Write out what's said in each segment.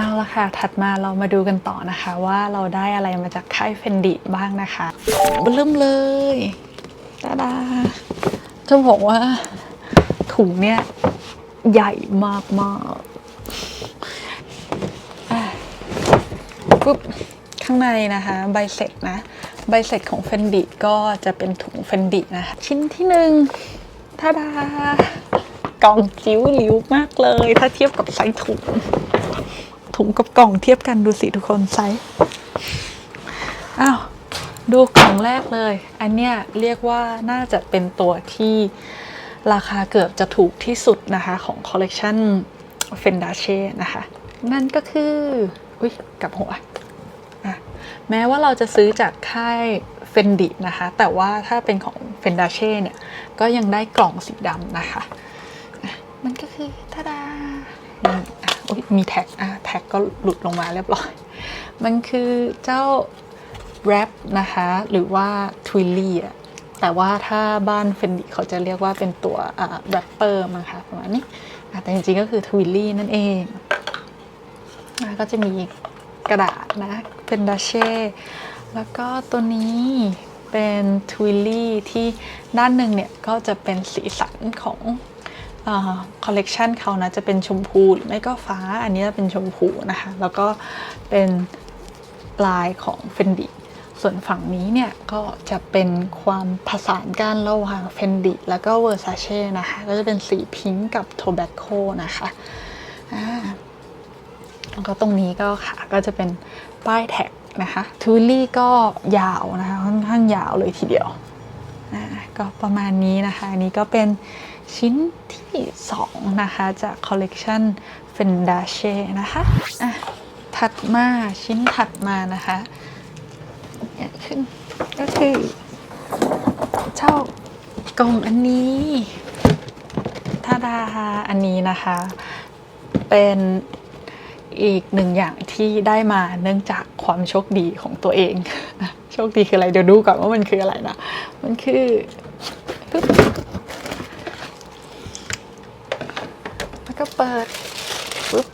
เอาละค่ะ ถัดมาเรามาดูกันต่อนะคะว่าเราได้อะไรมาจากค่ายเฟนดิบ้างนะคะเริ่มเลยตาดาจะบอกว่าถุงเนี่ยใหญ่มากมากๆอะปุ๊บ ข้างในนะคะ ใบเสร็จนะ ใบเสร็จของเฟนดิก็จะเป็นถุงเฟนดินะคะ ชิ้นที่หนึ่งทาดากล่องจิ๋วหลิวมากเลย ถ้าเทียบกับไซส์ถุง ถุงกับกล่องเทียบกันดูสิทุกคนไซส์อ้าวดูกล่องแรกเลย อันเนี้ยเรียกว่าน่าจะเป็นตัวที่ราคาเกือบจะถูกที่สุดนะคะ ของคอลเลกชันเฟนดาเช่นะคะ นั่นก็คือ อุ้ยกลับหัวอะแม้ว่าเราจะซื้อจากค่ายเฟนดินะคะ แต่ว่าถ้าเป็นของเฟนดาเช่เนี่ย ก็ยังได้กล่องสีดำนะคะ มันก็คือทาดา มีแท็กอะแท็กก็หลุดลงมาเรียบร้อย มันคือเจ้าแรปนะคะ หรือว่าทวิลลี่อะแต่ว่าถ้าบ้านเฟนดิเขาจะเรียกว่าเป็นตัวแรปเปอร์มั้งคะประมาณนี้แต่จริงๆก็คือทวิลลี่นั่นเองก็จะมีกระดาษนะ เป็นดาเช่ แล้วก็ตัวนี้เป็นทวิลลี่ที่ด้านหนึ่งเนี่ย ก็จะเป็นสีสันของ คอลเลกชันเขานะจะเป็นชมพูหรือไม่ก็ฟ้าอันนี้จะเป็นชมพูนะคะ แล้วก็เป็นลายของเฟนดิส่วนฝั่งนี้เนี่ยก็จะเป็นความผสานกันระหว่างเฟนดิแล้วก็เวอร์ซาเช่นะคะ ก็จะเป็นสีพิงค์กับโทแบคโคนะคะแล้วก็ตรงนี้ก็ค่ะก็จะเป็นป้ายแท็กนะคะทูลี่ก็ยาวนะคะค่อนข้างยาวเลยทีเดียวอ่าก็ประมาณนี้นะคะ อันนี้ก็เป็น ชิ้นที่ 2 นะคะ จากคอลเลกชันเฟนดาเช่นะคะอะถัดมาชิ้นถัดมานะคะใหญ่ขึ้นก็คือเจ้ากล่องอันนี้ทาดาอันนี้นะคะ เป็นอีกหนึ่งอย่างที่ได้มาเนื่องจากความโชคดีของตัวเอง โชคดีคืออะไร เดี๋ยวดูก่อนว่ามันคืออะไรนะ มันคือปึ๊บแล้วก็เปิดปึ๊บ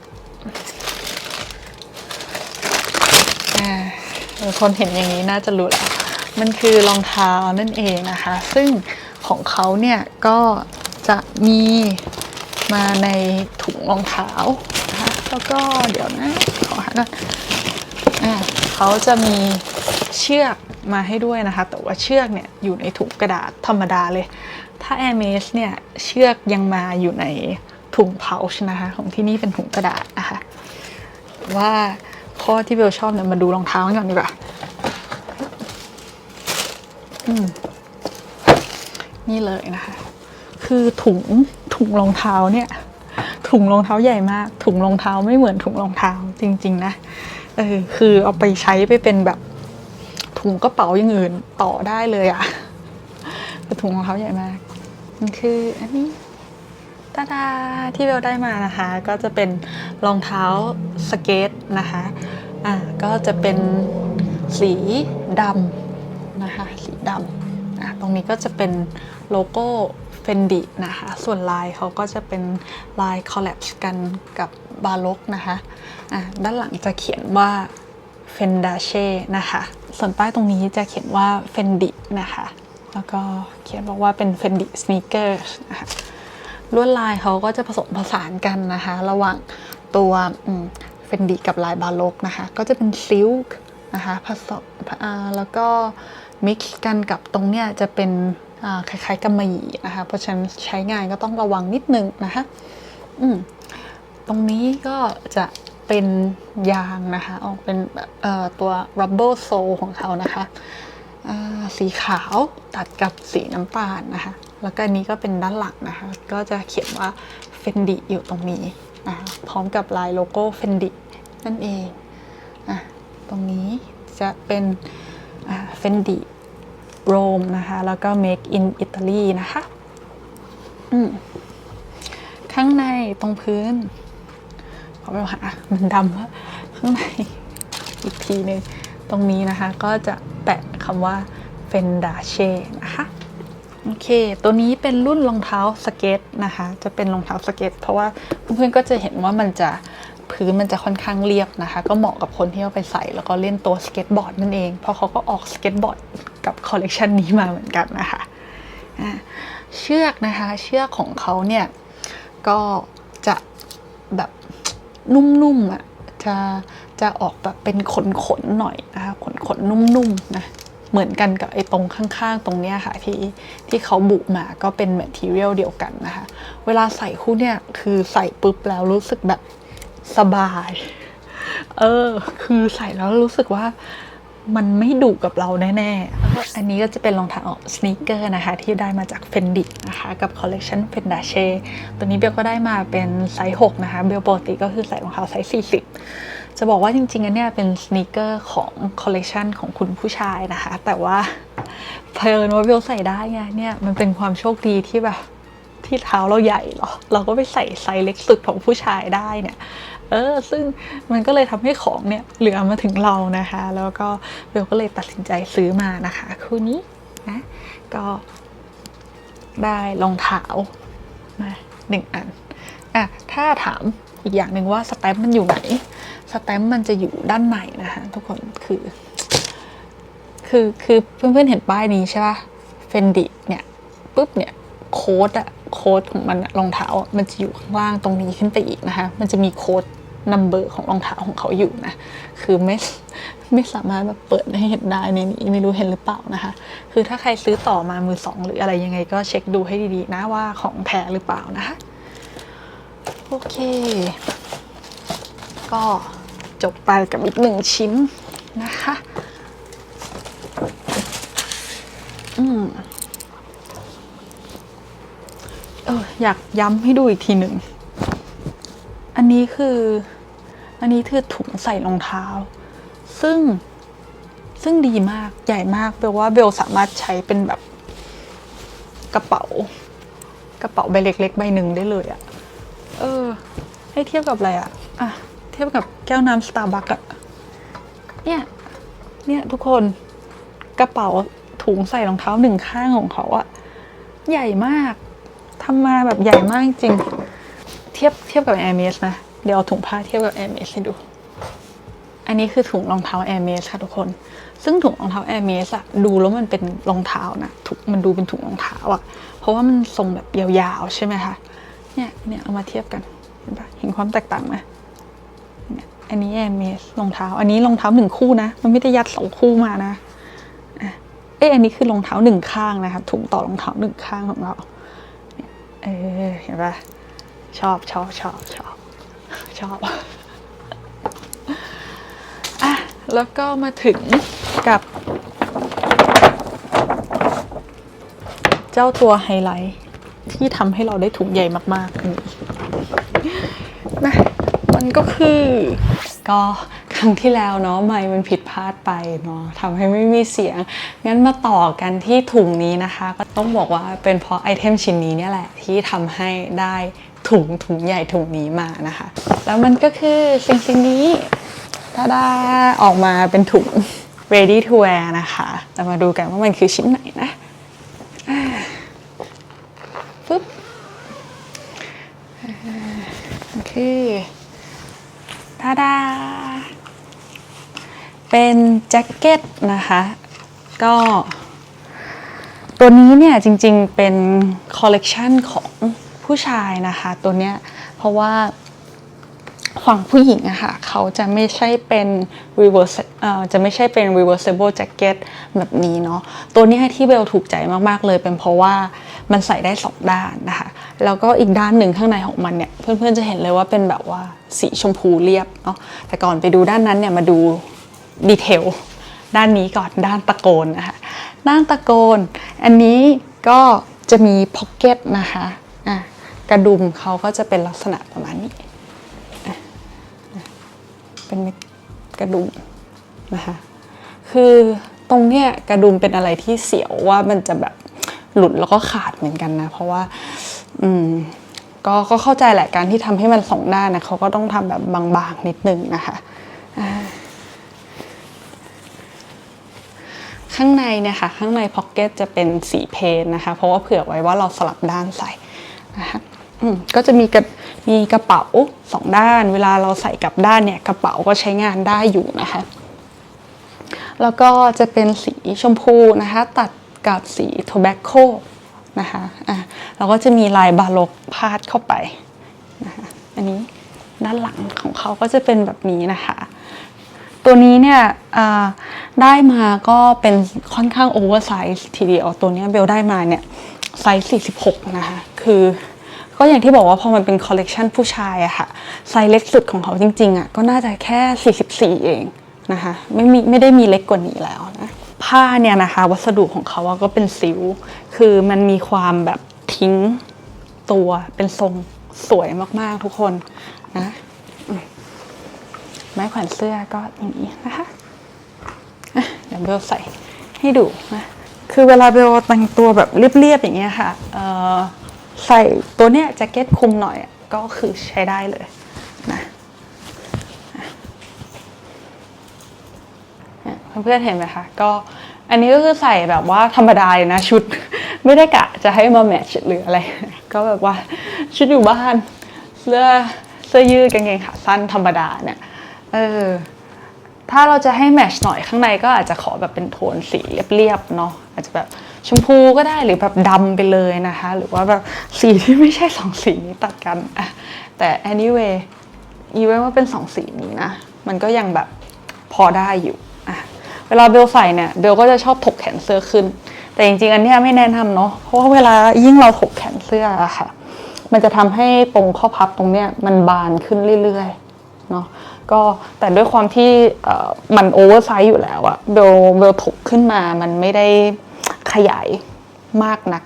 อ่าเออ คนเห็นอย่างนี้น่าจะรู้แล้วมันคือรองเท้านั่นเองนะคะ ซึ่งของเขาเนี่ยก็จะมีมาในถุงรองเท้านะคะแล้วก็เดี๋ยวนะขอหาก่อนเขาจะมีเชือกมาให้ด้วยนะคะ แต่ว่าเชือกเนี่ยอยู่ในถุงกระดาษธรรมดาเลย ถ้า Air m a s เนี่ยเชือกยังมาอยู่ในถุงเพาชนะคะ ของที่นี่เป็นถุงกระดาษนะคะว่าข้อที่เบลชอบเนี่ยมาดูรองเท้ากันก่อนดีกว่า นี่เลยนะคะ คือถุงถุงรองเท้าเนี่ย ถุงรองเท้าใหญ่มาก ถุงรองเท้าไม่เหมือนถุงรองเท้าจริง ๆ นะเออคือเอาไปใช้ไปเป็นแบบถุงกระเป๋าอย่างอื่นต่อได้เลยอะแต่ถุงรองเท้าใหญ่มากมันคืออันนี้ตาดาที่เบลได้มานะคะ ก็จะเป็นรองเท้าสเกตนะคะอ่าก็จะเป็นสีดำนะคะ ดำอะตรงนี้ก็จะเป็นโลโก้เฟนดินะคะ ส่วนลายเขาก็จะเป็นลายคอลแลบกันกับบาลกนะคะอะด้านหลังจะเขียนว่าเฟนดาเช่นะคะ ส่วนป้ายตรงนี้จะเขียนว่าเฟนดินะคะ แล้วก็เขียนบอกว่าเป็นเฟนดิสเนคเกอร์นะคะลวดลายเขาก็จะผสมผสานกันนะคะ ระหว่างตัวเฟนดีกับลายบาโลกนะคะ ก็จะเป็นซิลค์นะคะผสมแล้วก็มิกซ์กันกับตรงเนี้ยจะเป็นคล้ายๆกำมะหยี่นะคะ เพราะฉะนั้นใช้งานก็ต้องระวังนิดนึงนะคะอืมตรงนี้ก็จะเป็นยางนะคะออกเป็นแบบตัว rubber sole ของเขานะคะสีขาวตัดกับสีน้ำตาลนะคะ แล้วก็อันนี้ก็เป็นด้านหลังนะคะ ก็จะเขียนว่า Fendi อยู่ตรงนี้นะคะพร้อมกับลายโลโก้ Fendi นั่นเองอะตรงนี้จะเป็น อ่า Fendi Rome นะคะ แล้วก็ Make in Italy นะคะข้างในตรงพื้น ขอไปหามันดำข้างในอีกทีหนึงตรงนี้นะคะ ก็จะแปะคำว่า f e n d a c e นะคะโอเค ตัวนี้เป็นรุ่นรองเท้าสเก็ตนะคะ จะเป็นรองเท้าสเก็ต เพราะว่าเพื่อนๆก็จะเห็นว่ามันจะ พื้นมันจะค่อนข้างเรียบนะคะ ก็เหมาะกับคนที่เอาไปใส่แล้วก็เล่นตัวสเก็ตบอร์ดนั่นเอง เพราะเขาก็ออกสเก็ตบอร์ดกับคอลเลกชันนี้มาเหมือนกันนะคะเชือกนะคะ เชือกของเขาเนี่ยก็จะแบบนุ่มๆอะจะจะออกแบบเป็นขนๆหน่อยนะคะขนขนนุ่มๆนะเหมือนกันกับไอ้ตรงข้างๆ ตรงเนี้ยค่ะที่ที่เขาบุมาก็เป็น material เดียวกันนะคะ เวลาใส่คู่เนี่ยคือใส่ปุ๊บแล้วรู้สึกแบบ สบาย เออ คือใส่แล้วรู้สึกว่ามันไม่ดุกับเราแน่ๆแล้วก็อันนี้ก็จะเป็นรองเท้าสน e เกอร์นะคะ ที่ได้มาจาก Fendi นะคะ กับคอลเล t ชัน Fendache ตัวนี้เบลก็ได้มาเป็นไซส์ 6 นะคะ เบลปกติก็คือใส่รองเท้าไซส์ 40 จะบอกว่าจริงๆอันเนี้ยเป็นสน e เกอร์ของคอลเล t ชันของคุณผู้ชายนะคะ แต่ว่าเพลินว่าเบลใส่ได้ไงเนี่ย มันเป็นความโชคดีที่แบบที่เท้าเราใหญ่เหรอ เราก็ไปใส่ไซส์เล็กสุดของผู้ชายได้เนี่ย เออซึ่งมันก็เลยทำให้ของเนี่ยเหลือมาถึงเรานะคะ แล้วก็เบลก็เลยตัดสินใจซื้อมานะคะคู่นี้นะก็ได้รองเท้ามาหนึ่งอันอะถ้าถามอีกอย่างหนึ่งว่าสแตมป์มันอยู่ไหนสแตมป์มันจะอยู่ด้านในนะคะทุกคนคือ คือคือเพื่อนๆเห็นป้ายนี้ใช่ป่ะเฟนดิเนี่ยปุ๊บเนี่ยโค้ดอะโค้ดของมันรองเท้ามันจะอยู่ข้างล่างตรงนี้ขึ้นไปอีกนะคะ มันจะมีโค้ด นัมเบอร์ของรองเท้าของเขาอยู่นะ คือไม่ไม่สามารถแบบเปิดให้เห็นได้ในนี้ไม่รู้เห็นหรือเปล่านะคะ คือถ้าใครซื้อต่อมามือสองหรืออะไรยังไงก็เช็คดูให้ดีๆนะว่าของแท้หรือเปล่านะคะ โอเค ก็จบไปกับอีกหนึ่งชิ้นนะคะ อืมเอออยากย้ำให้ดูอีกทีหนึ่ง อันนี้คือ อันนี้คือถุงใส่รองเท้า ซึ่งซึ่งดีมากใหญ่มากแปลว่าเบลสามารถใช้เป็นแบบกระเป๋ากระเป๋าใบเล็กๆใบหนึ่งได้เลยอะเออ ให้เทียบกับอะไรอะอะเทียบกับแก้วน้ำสตาร์บัคอะเนี่ย เนี่ยทุกคนกระเป๋าถุงใส่รองเท้าหนึ่งข้างของเขาอะใหญ่มากทำมาแบบใหญ่มากจริง เทียบเทียบกับ Air m e s นะ เดี๋ยวเอาถุงผ้าเทียบกับ Air m e s ให้ดู อันนี้คือถุงรองเท้า Air m e s ค่ะทุกคน ซึ่งถุงรองเท้า Air m e s อะดูแล้วมันเป็นรองเท้านะถุงมันดูเป็นถุงรองเท้าอะเพราะว่ามันทรงแบบยาวๆใช่ไหมคะ เนี่ย เนี่ยเอามาเทียบกัน เห็นปะเห็นความแตกต่างไหมเนี่ยอันนี้ Air m e s รองเท้า อันนี้รองเท้าหนึ่งคู่นะ มันไม่ได้ยัดสองคู่มานะเอ้ยอันนี้คือรองเท้าหนึ่งข้างนะคะถุงต่อรองเท้าหนึ่งข้างของเราเนี่ยเออเห็นปะชอบชอบชอบชอบ ชอบอะแล้วก็มาถึงกับ เจ้าตัวไฮไลท์ที่ทำให้เราได้ถุงใหญ่มากๆนนี้นะมันก็คือก็ครั้งที่แล้วเนาะไมมันผิดพลาดไปเนาะทำให้ไม่มีเสียง งั้นมาต่อกันที่ถุงนี้นะคะ ก็ต้องบอกว่าเป็นเพราะไอเทมชิ้นนี้เนี่ยแหละที่ทำให้ได้ ถุงถุงใหญ่ถุงนี้มานะคะ แล้วมันก็คือสิ่งสิ่งนี้ถ้าด้ออกมาเป็นถุง ready to wear นะคะเรามาดูกันว่ามันคือชิ้นไหนนะปึ๊บอ่าโอเคทาดา เป็นแจ็คเก็ตนะคะ ก็ ตัวนี้เนี่ยจริงๆเป็นคอลเลกชันของ ผู้ชายนะคะตัวเนี้ยเพราะว่าฝั่งผู้หญิงอะค่ะเขาจะไม่ใช่เป็น reverse เอ่อจะไม่ใช่เป็น reversible jacket แบบนี้เนาะตัวนี้ที่เบลถูกใจมากๆเลยเป็นเพราะว่ามันใส่ได้สองด้านนะคะแล้วก็อีกด้านหนึ่งข้างในของมันเนี่ยเพื่อนๆจะเห็นเลยว่าเป็นแบบว่าสีชมพูเรียบเนาะแต่ก่อนไปดูด้านนั้นเนี่ยมาดูดีเทลด้านนี้ก่อนด้านตะโกนนะคะด้านตะโกน อันนี้ก็จะมีพ็อกเก็ตนะคะ กระดุมเขาก็จะเป็นลักษณะประมาณนี้ เป็นกระดุมนะคะ คือตรงเนี้ยกระดุมเป็นอะไรที่เสียวว่ามันจะแบบหลุดแล้วก็ขาดเหมือนกันนะ เพราะว่า อืมก็ก็เข้าใจแหละการที่ทำให้มันสองด้านนะเขาก็ต้องทำแบบบางๆนิดนึงนะคะข้างในเนี่ยค่ะข้างในพ็อกเก็ตจะเป็นสีเพนนะคะ เพราะว่าเผื่อไว้ว่าเราสลับด้านใส่นะคะ ก็จะมีกระมีกระเป๋าสองด้าน เวลาเราใส่กลับด้านเนี่ยกระเป๋าก็ใช้งานได้อยู่นะคะ แล้วก็จะเป็นสีชมพูนะคะ ตัดกับสีโทแบคโคนะคะอะแล้วก็จะมีลายบาโลกพาดเข้าไปนะคะอันนี้ด้านหลังของเขาก็จะเป็นแบบนี้นะคะ ตัวนี้เนี่ยได้มาก็เป็นค่อนข้างโอเวอร์ไซส์ทีเดียว ตัวเนี้ยเบลได้มาเนี่ยไซส์46 นะคะ คือ ก็อย่างที่บอกว่าพอมันเป็นคอลเลกชันผู้ชายอะค่ะไซส์เล็กสุดของเขาจริงๆอะก็น่าจะแค่ 44 เองนะคะไม่มีไม่ได้มีเล็กกว่านี้แล้วนะผ้าเนี่ยนะคะ วัสดุของเขาอะก็เป็นซิลคือมันมีความแบบทิ้งตัวเป็นทรงสวยมากๆทุกคนนะไม้แขวนเสื้อก็อย่างนี้นะคะะเดี๋ยวเบลใส่ให้ดูนะคือเวลาเบลแต่งตัวแบบเรียบๆอย่างเงี้ยค่ะเออ ใส่ตัวเนี้ยแจ็คเก็ตคลุมหน่อยก็คือใช้ได้เลยนะอะเพื่อนๆเห็นไหมคะก็อันนี้ก็คือใส่แบบว่าธรรมดาเลยนะชุดไม่ได้กะจะให้มาแมทช์หรืออะไร ก็แบบว่าชุดอยู่บ้านเสื้อเสื้อยืดกางเกงขาสั้นธรรมดาเนี่ยเออถ้าเราจะให้แมทช์หน่อยข้างในก็อาจจะขอแบบเป็นโทนสีเรียบๆเนาะอาจจะแบบ ชมพูก็ได้หรือแบบดำไปเลยนะคะ หรือว่าแบบสีที่ไม่ใช่สองสีนี้ตัดกันอะแต่ anyway อีเวนว่าเป็นสองสีนี้นะ มันก็ยังแบบพอได้อยู่อะเวลาเบลใส่เนี่ยเบลก็จะชอบถกแขนเสื้อขึ้น แต่จริงๆ อันนี้ไม่แนะนำเนาะเพราะว่าเวลายิ่งเราถกแขนเสื้ออะค่ะ มันจะทำให้ตรงข้อพับตรงเนี้ยมันบานขึ้นเรื่อยๆเนาะก็แต่ด้วยความที่มันโอเวอร์ไซส์อยู่แล้วอะเบลเบลถกขึ้นมามันไม่ได้ ขยายมากนัก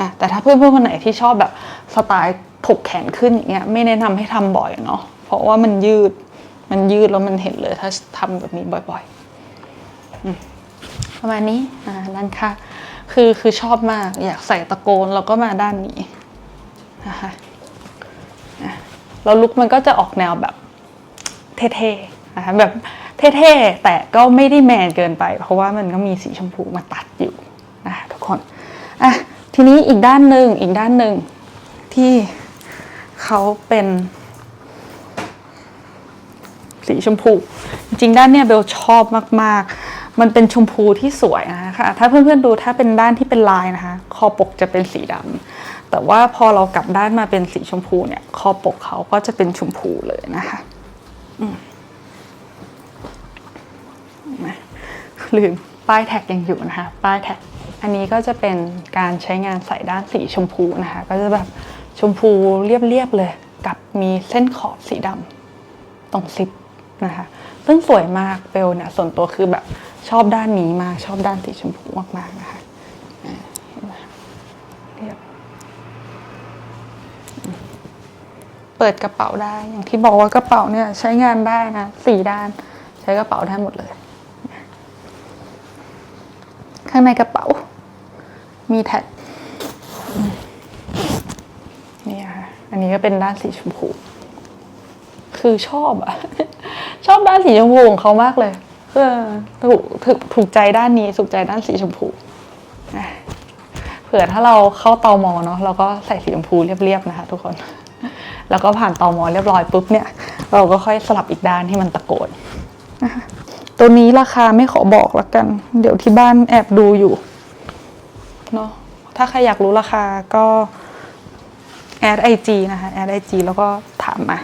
อะแต่ถ้าเพื่อนๆคนไหนที่ชอบแบบสไตล์ถกแขนขึ้นอย่างเงี้ยไม่แนะนำให้ทำบ่อยเนาะเพราะว่ามันยืดมันยืดแล้วมันเห็นเลยถ้าทำแบบนี้บ่อยๆประมาณนี้อ่าด้านค่ะคือคือชอบมากอยากใส่ตะโกนแล้วก็มาด้านนี้นะคะแล้วลุคมันก็จะออกแนวแบบเท่ๆนะคะแบบเท่ๆแต่ก็ไม่ได้แมนเกินไป เพราะว่ามันก็มีสีชมพูมาตัดอยู่ นะทุกคนอะทีนี้อีกด้านหนึ่งอีกด้านหนึ่งที่เขาเป็นสีชมพู จริงด้านเนี้ยเบลชอบมากๆ มันเป็นชมพูที่สวยนะคะถ้าเพื่อนๆดูถ้าเป็นด้านที่เป็นลายนะคะ คอปกจะเป็นสีดำแต่ว่าพอเรากลับด้านมาเป็นสีชมพูเนี่ยคอปกเขาก็จะเป็นชมพูเลยนะคะนะลืมป้ายแท็กยังอยู่นะคะ ป้ายแท็ก อันนี้ก็จะเป็นการใช้งานใส่ด้านสีชมพูนะคะ ก็จะแบบชมพูเรียบๆเลย กับมีเส้นขอบสีดำตรงซิปนะคะ ซึ่งสวยมากเบลเนี่ยส่วนตัวคือแบบชอบด้านนี้มากชอบด้านสีชมพูมากๆนะคะเห็นไหมเรียบเปิดกระเป๋าได้อย่างที่บอกว่ากระเป๋าเนี่ยใช้งานได้นะสี่ด้านใช้กระเป๋าได้หมดเลย ข้างในกระเป๋า มีแท็กนี่ค่ะ อันนี้ก็เป็นด้านสีชมพู คือชอบอะชอบด้านสีชมพูของเขามากเลยเออถูกถูกถูกใจด้านนี้ถูกใจด้านสีชมพูเผื่อถ้าเราเข้าตอมอเนาะเราก็ใส่สีชมพูเรียบๆนะคะ ทุกคน แล้วก็ผ่านตอมอเรียบร้อยปุ๊บเนี่ย เราก็ค่อยสลับอีกด้านให้มันตะโกนตัวนี้ราคาไม่ขอบอกล้วกัน เดี๋ยวที่บ้านแอบดูอยู่ เนาะถ้าใครอยากรู้ราคาก็แอดไอจีนะคะแอดไอจีแล้วก็ถามมา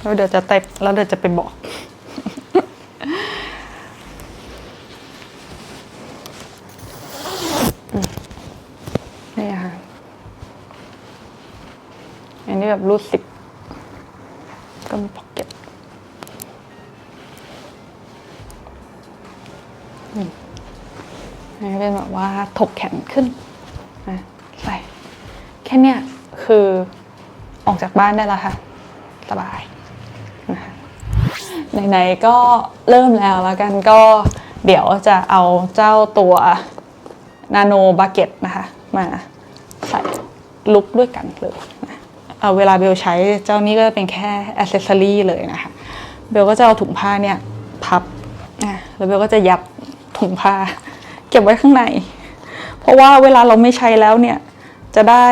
แล้วเดี๋ยวจะเต็แล้วเดี๋ยวจะไปบอก นี่ค่ะ อันนี้แบบรูดสิบก็มีพ็อกเก็ตอืม อันนี้เป็นแบบว่าถกแขนขึ้นนะใส่แค่เนี้ยคือออกจากบ้านได้แล้วค่ะ สบายนะคะไหนๆก็เริ่มแล้วแล้วกันก็เดี๋ยวจะเอาเจ้าตัวนาโนบาเก็ตนะคะมาใส่ลุกด้วยกันเลยนะเอาเวลาเบลใช้เจ้านี้ก็เป็นแค่อ c เซสซอรี่เลยนะคะ เบลก็จะเอาถุงผ้าเนี่ยพับอะแล้วเบลก็จะยับถุงผ้า ก็บไว้ข้างใน เพราะว่าเวลาเราไม่ใช้แล้วเนี่ย จะได้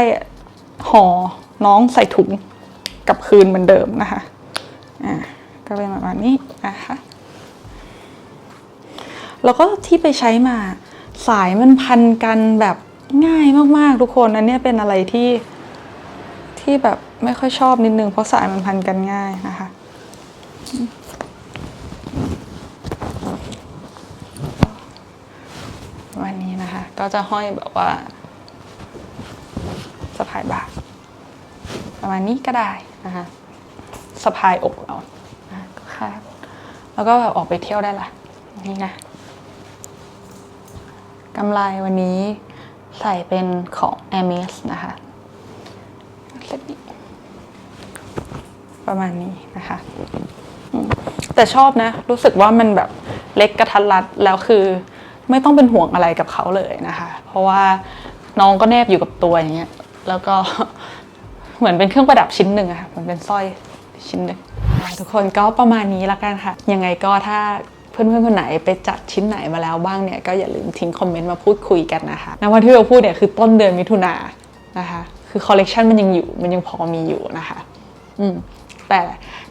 ห่อน้องใส่ถุงกลับคืนเหมือนเดิมนะคะ อ่า ก็เป็นประมาณนี้นะคะ แล้วก็ที่ไปใช้มาสายมันพันกันแบบง่ายมากๆทุกคน อันนี้เป็นอะไรที่ที่แบบไม่ค่อยชอบนิดนึง เพราะสายมันพันกันง่ายนะคะ วันนี้นะคะ ก็จะห้อยแบบว่าสะพายบ่าประมาณนี้ก็ได้นะคะสะพายอกเอาอะก็คาดแล้วก็แบบออกไปเที่ยวได้ละนี่นะกำไรวันนี้ใส่เป็นของ a m e s นะคะเซ็ตนี้ประมาณนี้นะคะแต่ชอบนะ รู้สึกว่ามันแบบเล็กกระทัดรัดแล้วคือ ไม่ต้องเป็นห่วงอะไรกับเขาเลยนะคะ เพราะว่าน้องก็แนบอยู่กับตัวอย่างเงี้ยแล้วก็เหมือนเป็นเครื่องประดับชิ้นหนึ่งอะค่ะเหมือนเป็นสร้อยชิ้นหนึ่งทุกคนก็ประมาณนี้ละกันค่ะ ยังไงก็ถ้าเพื่อนๆคนไหนไปจัดชิ้นไหนมาแล้วบ้างเนี่ยก็อย่าลืมทิ้งคอมเมนต์มาพูดคุยกันนะคะณวันที่เราพูดเนี่ยคือต้นเดือนมิถุนายนนะคะ คือคอลเลกชันมันยังอยู่มันยังพอมีอยู่นะคะ อืมแต่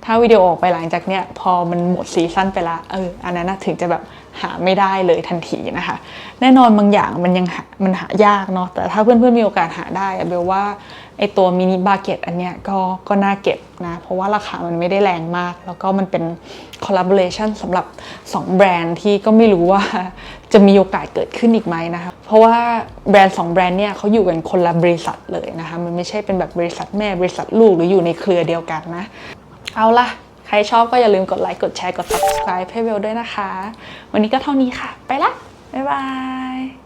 ถ้าวิดีโอออกไปหลังจากเนี้ยพอมันหมดซีซั่นไปละเอออันนั้นถึงจะแบบหาไม่ได้เลยทันทีนะคะ แน่นอนบางอย่างมันยังหามันหายากเนาะแต่ถ้าเพื่อนๆมีโอกาสหาได้เบลว่าไอตัวมินิบาเก็ตอันเนี้ยก็ก็น่าเก็บนะเพราะว่าราคามันไม่ได้แรงมาก แล้วก็มันเป็นคอลลาบอร์เรชันสำหรับ 2 แบรนด์ที่ก็ไม่รู้ว่าจะมีโอกาสเกิดขึ้นอีกไหมนะคะเพราะว่าแบรนด์ 2 แบรนด์เนี่ยเขาอยู่กันคนละบริษัทเลยนะคะมันไม่ใช่เป็นแบบบริษัทแม่บริษัทลูกหรืออยู่ในเครือเดียวกันนะ เอาล่ะ ใครชอบก็อย่าลืมกดไลค์ กดแชร์ กด subscribe ให้เวลด้วยนะคะ วันนี้ก็เท่านี้ค่ะ ไปละ บ๊ายบาย